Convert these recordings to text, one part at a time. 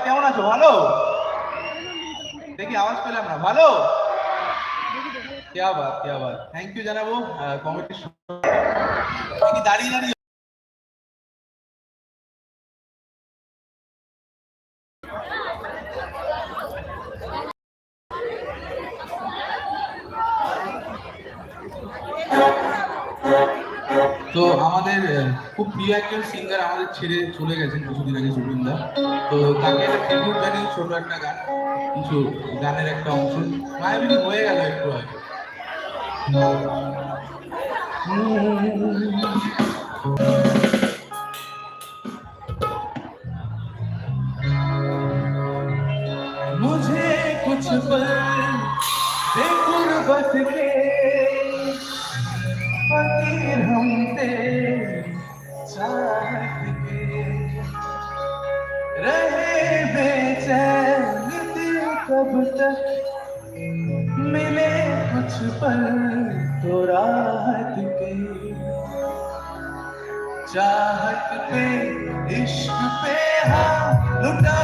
সবাই কেমন আছো? ভালো? দেখি আওয়াজ পেলাম না। ভালো? থ্যাংক ইউ জানাব কমিটির দাঁড়িয়ে দাঁড়িয়ে। তো আমাদের খুব প্রিয় একজন ছেড়ে চলে গেছেন কিছুদিন আগে জুবিনদা তো তাকে একটা ট্রিবিউট জানিয়ে ছোট একটা গান কিছু গানের একটা অংশ মায়াবিনী হয়ে গেল একটু আগে मुझे कुछ पल बेगुर्बत के कब तक मिले कुछ पल तो राहत के। चाहत पे इश्क पे हाँ लुटा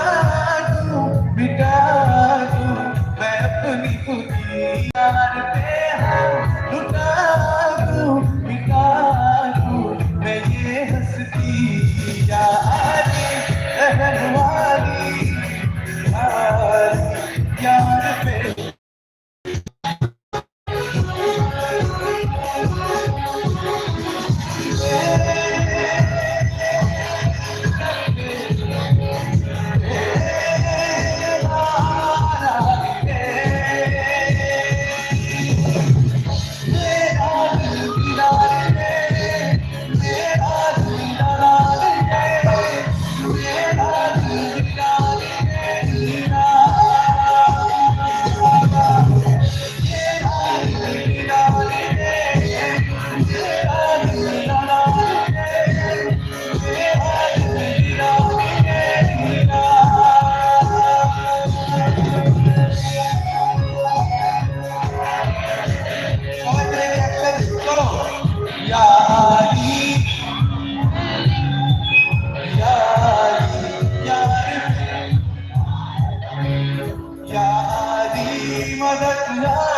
dream of.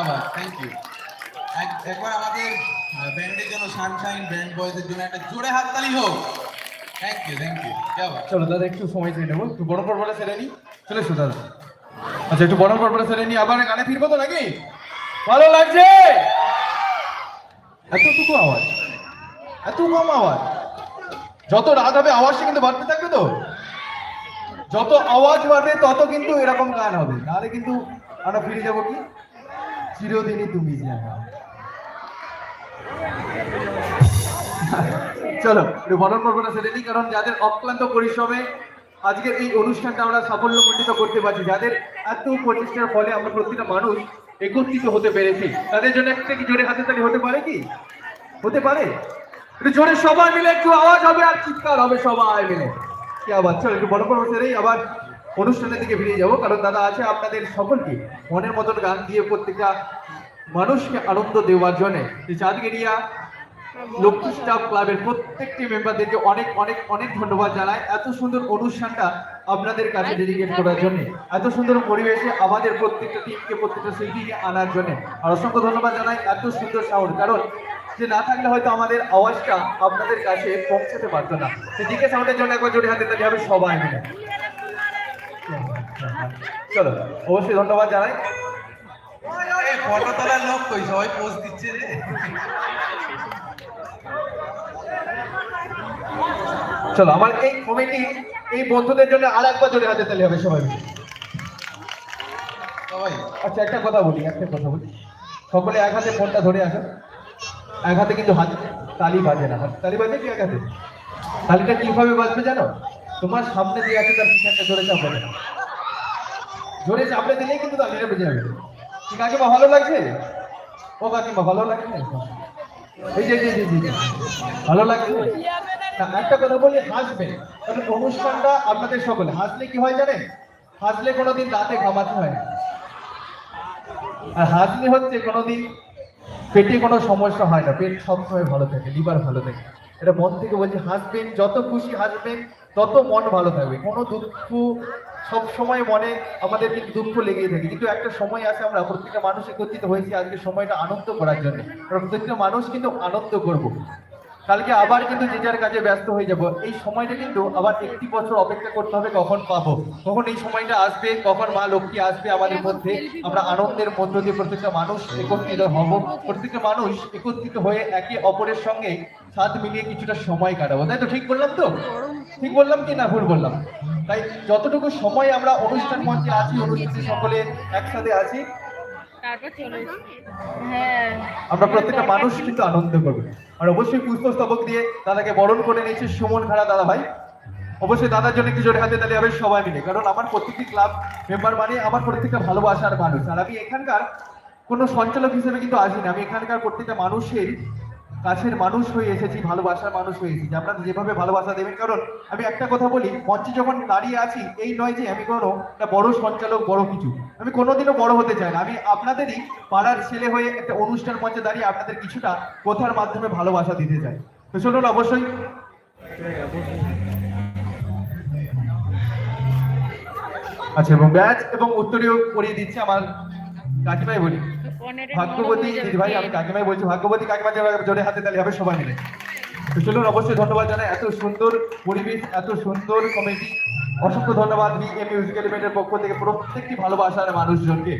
আবার থ্যাংক ইউ একবার আমাদের ব্যান্ডের জন্য সানশাইন ব্যান্ড বয়েজের জন্য একটা জোরে হাততালি হোক। থ্যাংক ইউ থ্যাংক ইউ চলো, দাদা, একটু সময় চেয়ে নেব। একটু বড় পর্বটা সেরে নিই চলে এসো, দাদা। আচ্ছা একটু বড় বলে সেরে নিই আবার গানে ফিরবো তো নাকি? ভালো লাগছে? এতটুকু আওয়াজ। এত কম আওয়াজ। যত রাত হবে আওয়াজটা কিন্তু বাড়তে থাকবে তো? যত আওয়াজ বাড়বে, তত কিন্তু এরকম গান হবে। নাহলে কিন্তু আমরা ফিরে যাব কি? চিরদিনই তুমি আমার। চলো, একটু বদল পর্বটা সেরে নিই, কারণ যাদের অক্লান্ত পরিশ্রমে আজকের এই অনুষ্ঠানটা আমরা সাফল্যমণ্ডিত করতে পারছি, যাদের এত প্রচেষ্টার ফলে আমরা প্রতিটা মানুষ একত্রিত হতে পেরেছি, তাদের জন্য একটা কি জোরে হাতে তালি হতে পারে কি? হতে পারে? একটু জোরে সবাই মিলে একটু আওয়াজ হবে আর চিৎকার হবে সবাই মিলে। কি আবার চলো, একটু বড় সেরেই আবার অনুষ্ঠানের দিকে ফিরে যাব, কারণ দাদা আছে আপনাদের সকলকে মনের মতন গান দিয়ে প্রত্যেকটা মানুষকে আনন্দ দেওয়ার জন্য। চাঁদগেরিয়া লক্ষ্মী স্টাফ ক্লাবের প্রত্যেকটি মেম্বারদেরকে অনেক অনেক অনেক ধন্যবাদ জানাই। এত সুন্দর অনুষ্ঠানটা আপনাদের কাছে ডেডিকেট করার জন্য, এত সুন্দর পরিবেশে আমাদের প্রত্যেকটা টিমকে প্রত্যেকটা শিল্পীকে আনার জন্য। আর অসংখ্য ধন্যবাদ জানাই এত সুন্দর সাউন্ড কারণ যে না থাকলে হয়তো আমাদের আওয়াজটা আপনাদের কাছে পৌঁছাতে পারতো না। সেদিকে সাউন্ডের জন্য একবার জোরে হাতে তালি হবে সবাই মিলে। চলো অবশ্যই ধন্যবাদ জানাই। ফটো তোলার লোক কই? সবাই পোস্ট দিচ্ছে রে। চলো আমার এই কমিটি এই বন্ধুদের জন্য আর একবার জোরে হাতে তালি হবে সবাই। সবাই। আচ্ছা একটা কথা বলি একটা কথা বলি। সকলে এক হাতে ফোনটা ধরে আসো। এক হাতে কিন্তু হাত তালি বাজে না। তালি বাজে কি এক হাতে তালিটা কীভাবে বাজবে জানো? তোমার সামনে যে আছে তার পিছনে জোরে চাপবে না জোরে চাপড়ে দিলেই কিন্তু তালিটা বেজে যাবে কি কাকিমা ভালো লাগছে? ও কাকিমা, ভালো লাগছে এই যে জি জি। ভালো লাগছে? একটা কথা বলি হাসবেন কারণ অনুষ্ঠানটা আপনাদের সকলে, হাসলে কি হয় জানেন? হাসলে কোনোদিন রাতে ঘামাতে হয় না। আর হাসলে হচ্ছে কোনোদিন পেটে কোনো সমস্যা হয় না। পেট সবসময় ভালো থাকে, লিভার ভালো থাকে। এটা মন থেকে বলছি, হাসবেন, যত খুশি হাসবেন তত মন ভালো থাকবে। কোনো দুঃখ সব সময় মনে আমাদের কিন্তু দুঃখ লেগেই থাকে। কিন্তু একটা সময় আছে আমরা প্রত্যেকটা মানুষ একত্রিত হয়েছি আজকে সময়টা আনন্দ করার জন্য। প্রত্যেকটা মানুষ কিন্তু আনন্দ করব। কালকে আবার কিন্তু যে যার কাজে ব্যস্ত হয়ে যাব। এই সময়টা কিন্তু আবার একটি বছর অপেক্ষা করতে হবে কখন পাবো? কখন এই সময়টা আসবে? কখন মা লক্ষ্মী আসবে আমাদের মধ্যে? আমরা আনন্দের মধ্য দিয়ে প্রত্যেকটা মানুষ একত্রিত হব। প্রত্যেকটা মানুষ একত্রিত হয়ে একে অপরের সঙ্গে সাথ মিলিয়ে কিছুটা সময় কাটাবো। তাই তো ঠিক বললাম তো? ঠিক বললাম কি না ভুল বললাম? তাই যতটুকু সময় আমরা অনুষ্ঠান মঞ্চে আছি অনুষ্ঠানে সকলে একসাথে আছি। হ্যাঁ। আমরা প্রত্যেকটা মানুষ কিন্তু আনন্দ করবে। আর অবশ্যই পুষ্পস্তবক দিয়ে দাদাকে বরণ করে নিয়েছে সুমন খাড়া দাদা ভাই। অবশ্যই দাদার জন্য কিছু হাতে তাহলে হবে সবাই মিলে, কারণ আমার প্রত্যেকটি ক্লাব মেম্বার মানে আমার প্রত্যেকটা ভালোবাসার মানুষ। আর আমি এখানকার কোনো সঞ্চালক হিসেবে কিন্তু আসিনি। আমি এখানকার প্রত্যেকটা মানুষের কাছের মানুষ হয়ে এসেছি, ভালোবাসার মানুষ হয়ে এসেছি। আপনারা যেভাবে ভালোবাসা দেবেন, কারণ আমি একটা কথা বলি, মঞ্চে যখন দাঁড়িয়ে আছি, এই নয় যে আমি কোনো একটা বড় সঞ্চালক, বড় কিছু। আমি কোনোদিনও বড় হতে চাই না। আমি আপনাদেরই পাড়ার ছেলে হয়ে একটা অনুষ্ঠান মঞ্চে দাঁড়িয়ে আপনাদের কিছুটা কথার মাধ্যমে ভালোবাসা দিতে চাই। তো চলুন অবশ্যই। আচ্ছা এবং ব্যাচ এবং উত্তরীয় করিয়ে দিচ্ছে আমার কাকিমাই বলি। ভাগ্যবতী দিদি ভাই আমি কাকিমাই বলছি ভাগ্যবতী কাকিমা জোরে হাতে তালি হবে সবাই মিলে। চলুন অবশ্যই ধন্যবাদ জানাই এত সুন্দর পরিবেশ এত সুন্দর কমেডি অসংখ্য ধন্যবাদ বিএম মিউজিক এলিমেন্টের পক্ষ থেকে প্রত্যেকটি ভালোবাসার মানুষজনকে।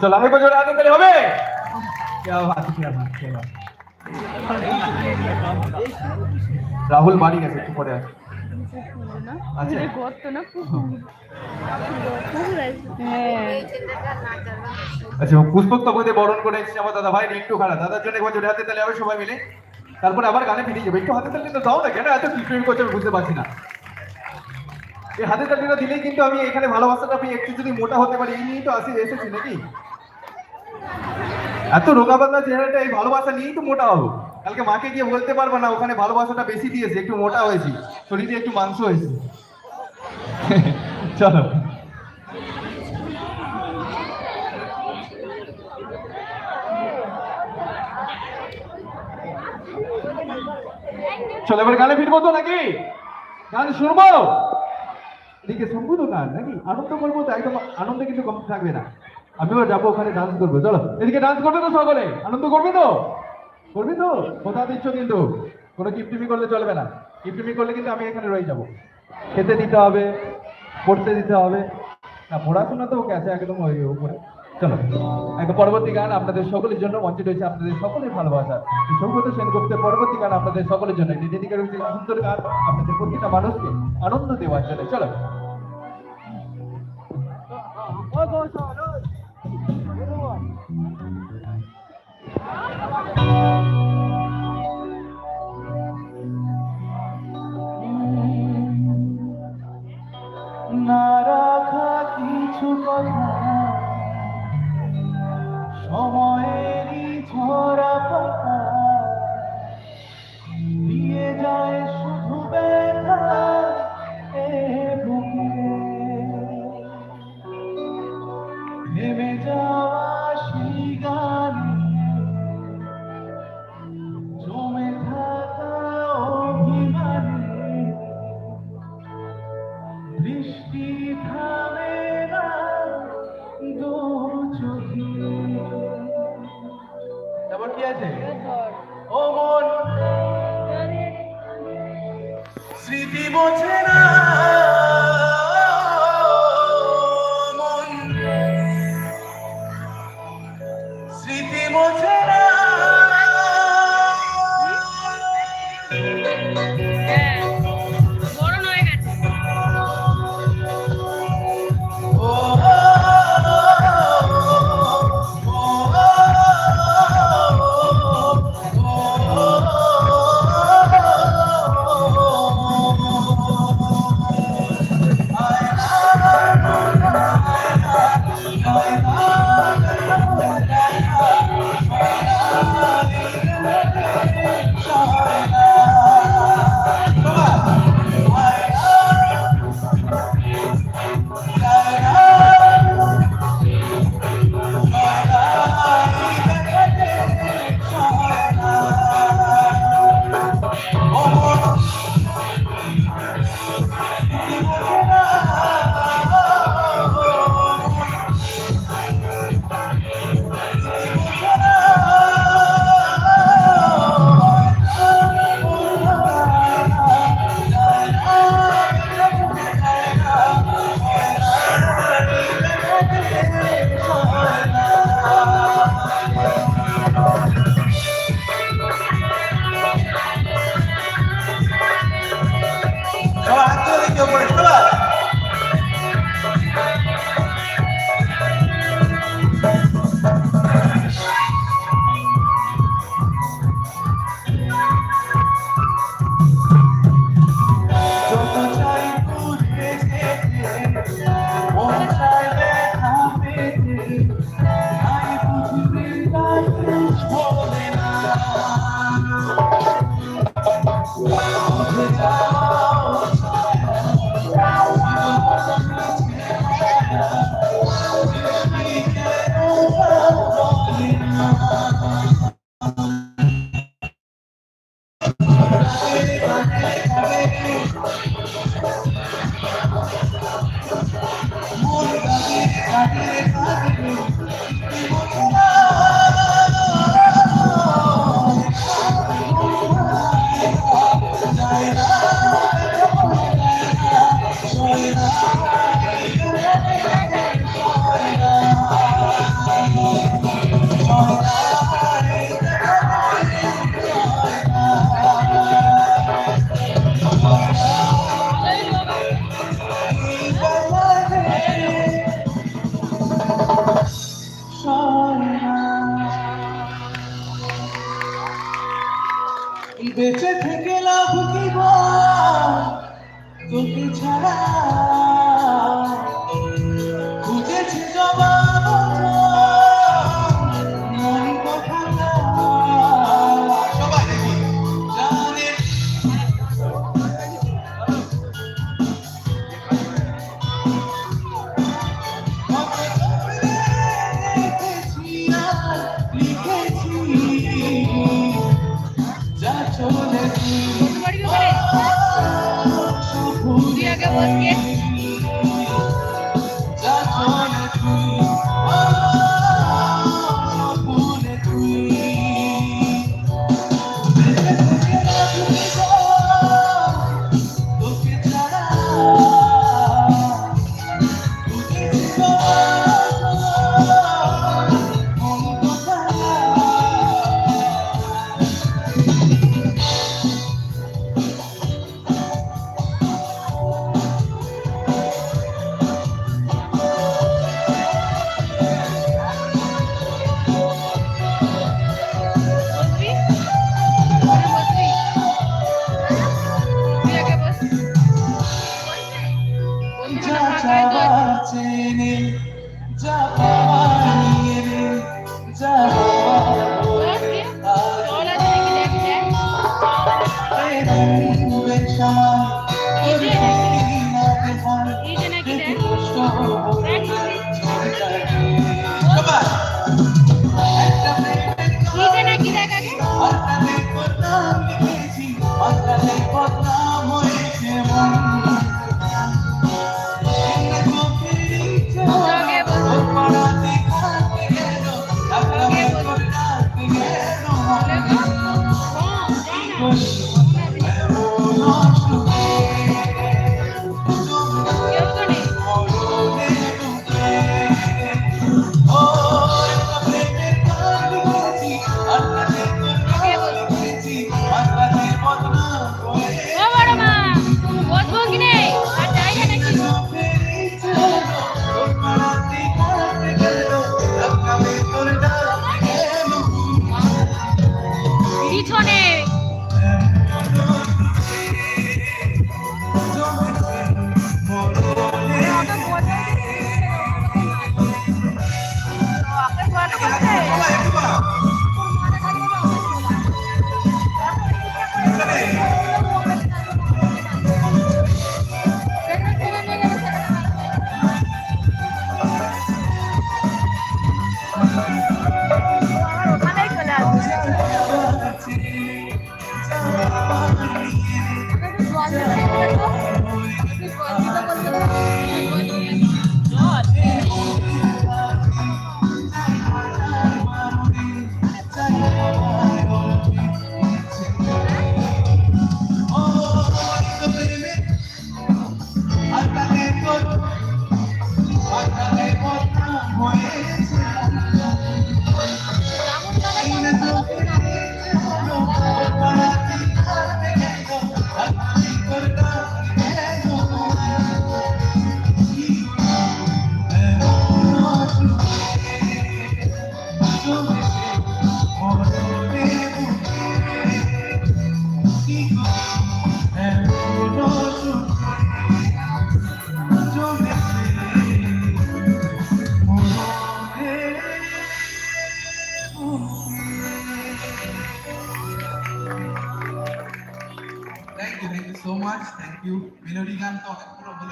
চল আমি জোরে হাতে তালি হবে? রাহুল বাড়ি গেছে একটু পরে আছে আসবে আচ্ছা। আচ্ছা গর্ত না পুকুর হ্যাঁ আচ্ছা পুষ্পক তপদে বরণ করে এসেছে আমার দাদা ভাই রিন্টু খাড়া দাদার জন্য একবার জোরে হাতে তালে হবে সবাই মিলে। তারপরে আবার গানে ফিরে যাবে। একটু হাতে তালি তো দাও না কেন এত টিটমেন্ট করছে আমি বুঝতে পারছি না। এই হাতে তালিটা দিলেই কিন্তু আমি এখানে ভালোবাসাটা আমি একটু যদি মোটা হতে পারি এই নিয়েই তো আসি এসেছি নাকি? এত রোগা চেহারাটা এই ভালোবাসা নিয়েই তো মোটা হব। কালকে মাকে গিয়ে বলতে পারব না, ওখানে ভালোবাসাটা বেশি দিয়েছে, একটু মোটা হয়েছি, শরীরে একটু মাংস হয়েছে। চলো। চলো, এবার গানে ফিরবো তো নাকি? গান শুনব? এদিকে শুনব তো গান নাকি? আনন্দ করব তো, একদম আনন্দ কিন্তু কম থাকবে না। আমিও যাব ওখানে ডান্স করব, চলো। এদিকে ডান্স করবে তো সকলে? আনন্দ করবে তো? করবি তো? কথা দিচ্ছ কিন্তু। কোনো কিপটিমি করলে চলবে না। কিপটিমি করলে কিন্তু আমি এখানে রয়ে যাব। খেতে দিতে হবে, পড়তে দিতে হবে। না, পড়াশোনা তো আছে একদম ওই উপরে। চলো, একটা পরবর্তী গান আপনাদের সকলের জন্য মঞ্চে রয়েছে আপনাদের সকলের ভালোবাসা। সৌগত সেনগুপ্তের পরবর্তী গান আপনাদের সকলের জন্য। ডেডিকেট হচ্ছে সুন্দর গান। আপনাদের প্রতিটা মানুষকে আনন্দ দেওয়ার জন্য। চলো। স্মৃতি বোঝে না।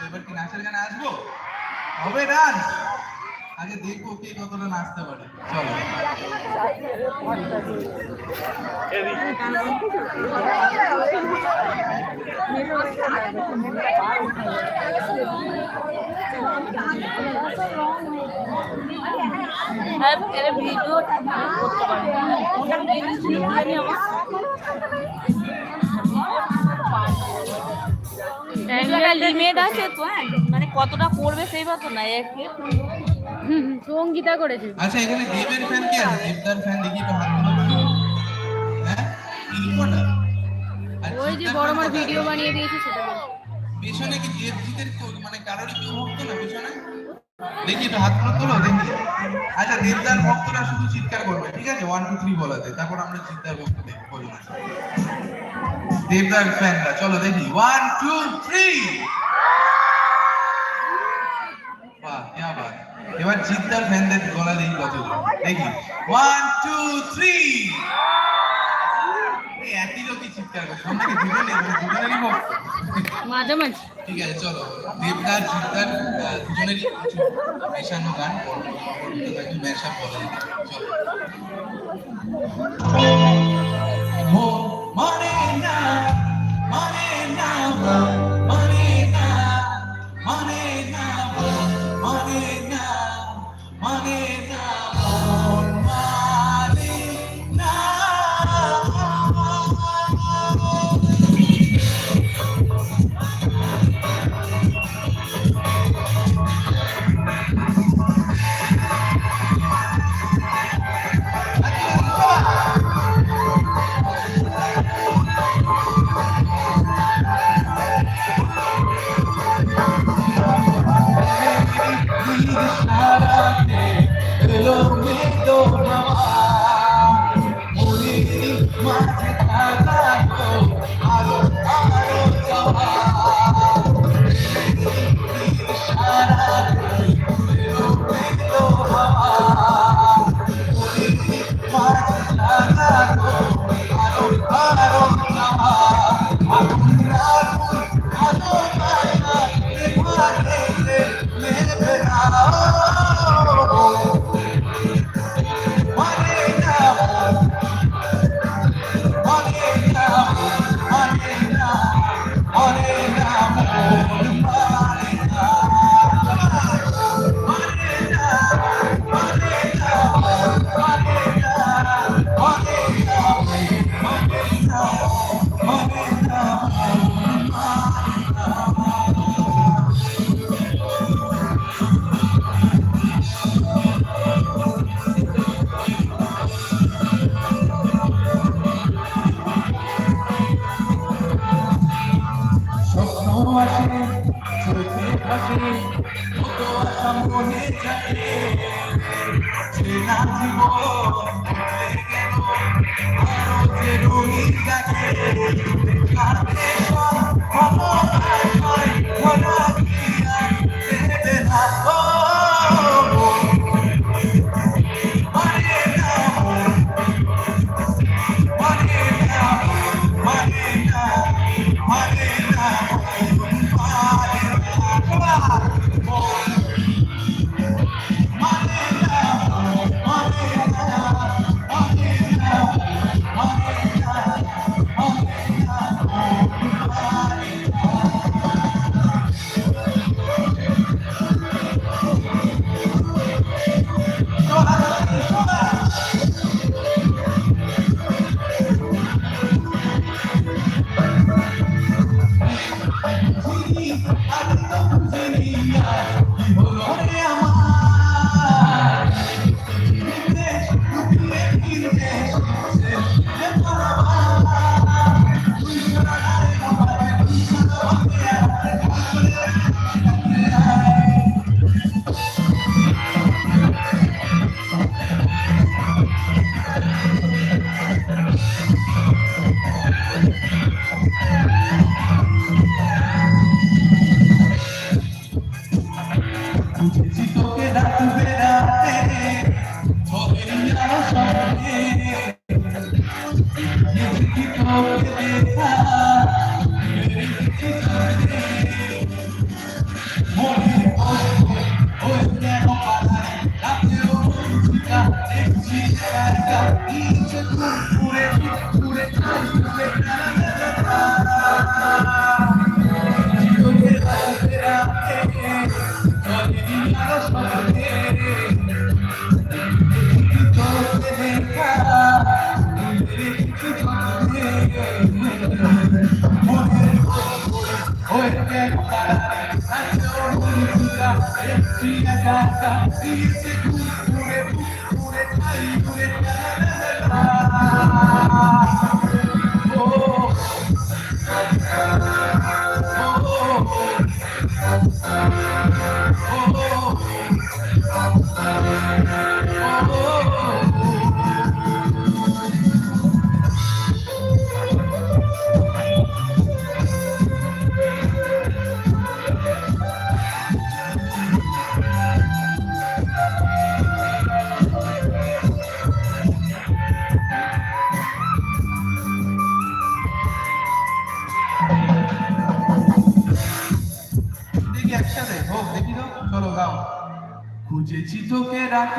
এবার কি নাচের গানে আসব? হবে ডান্স আগে দেখব কে কতটা নাচতে পারে। চলো। হ্যাঁ এর ভিডিও করতে পারি ওটা আমার লিমিট আছে তো? হ্যাঁ মানে কতটা করবে সেই মতো না একে। সঙ্গীতা করেছে। আচ্ছা এখানে দেবের ফ্যান কে আছে? দেবদার ফ্যান দেখি তো হাত হ্যাঁ? ওই যে বড় মার ভিডিও বানিয়ে দিয়েছে সেটা পিছনে কি দেবজিতের মানে কারোর কি ভক্ত না পেছনে? দেখি একটু হাতগুলো তোলো, দেখি। আচ্ছা দেবদার ভক্তরা শুধু চিৎকার করবে, ঠিক আছে? ওয়ান টু থ্রি বলাতে। তারপর আমরা চিৎকার ভক্ত দেখব দেবদার ফ্যানরা, চলো দেখি। ওয়ান টু থ্রি এবার চিন্তার ফ্যানদের গলা দেখি কতজন দেখি। ওয়ান টু থ্রি একই লোকই চিৎকার করে সব দুজনে দুজনেরই ভক্ত মাঝামাঝি ঠিক আছে চলো। দেবদার চিত্তার দুজনেরই কিছু মেশানো গান। একটু মেশাপ বলা। চলো। মানে না মানে না। একটি খুঁজেছি তোকে রাত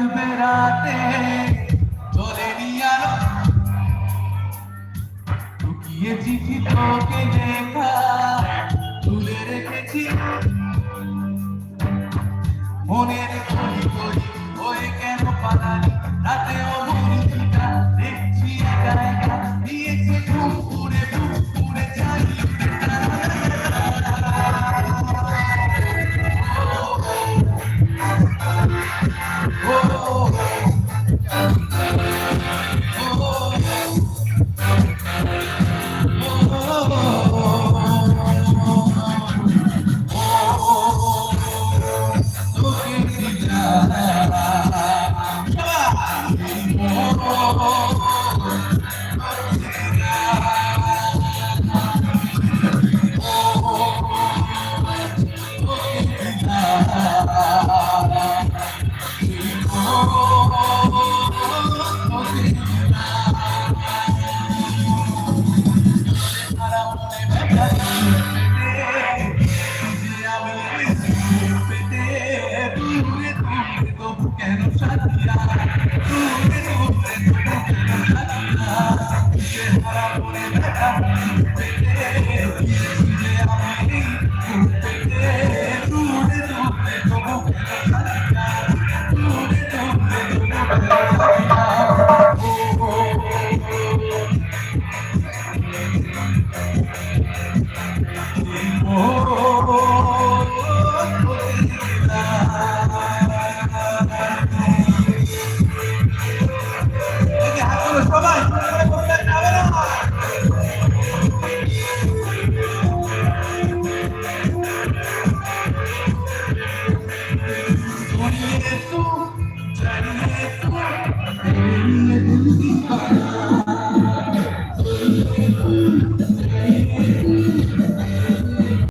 পরে